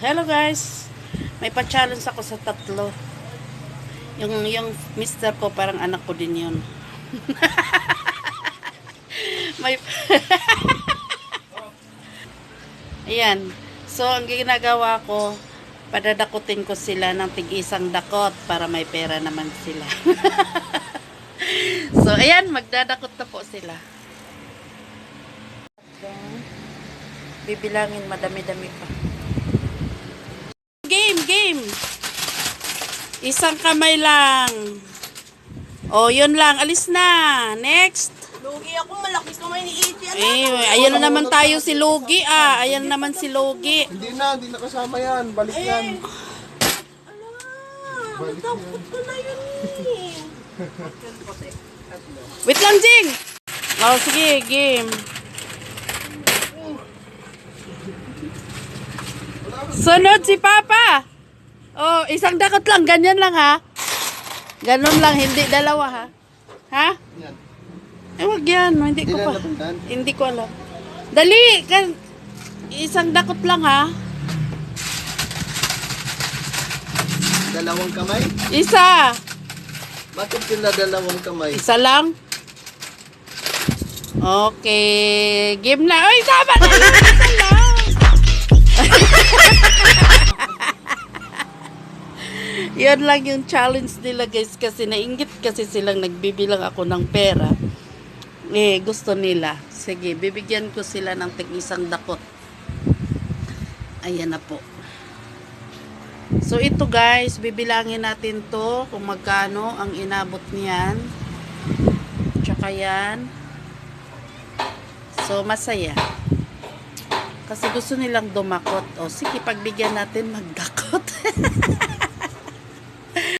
Hello guys. May pa-challenge ako sa tatlo. Yung yung mister ko parang anak ko din 'yun. May Ayan. So ang ginagawa ko, padadakutin ko sila ng tig-isang dakot para may pera naman sila. so ayan, magdadakot na po sila. Bibilangin madami-dami pa. Game. Isang kamay lang. Oh, yun lang. Alis na. Next. Lugi ako, malakas naman ni Iti. Ano? Eh, ayan na naman tayo si Logi ah. Ayan naman si Logi. Hindi na, hindi na kasama yan. Balik yan. Ala, natakot ko na yun eh. Wait lang, Jing. Oh, sige, game. Sunod si Papa. Isang dakot lang. Ganyan lang ha. Ganon lang, hindi dalawa ha. Ha? Yan. Eh, wag yan. Hindi ko pa. Hindi ko alam. Dali! Kan isang dakot lang ha. Dalawang kamay? Isa. Bakit sila dalawang kamay? Isa lang. Okay. Game na. Ay, tama na Yan lang yung challenge nila guys kasi nainggit kasi silang nagbibilang ako ng pera. Eh, gusto nila. Sige, bibigyan ko sila ng tig isang dakot. Ayan na po. So ito guys, bibilangin natin to kung magkano ang inabot niyan. Tsaka yan. So masaya. Kasi gusto nilang dumakot. O sige, pagbigyan natin magdakot.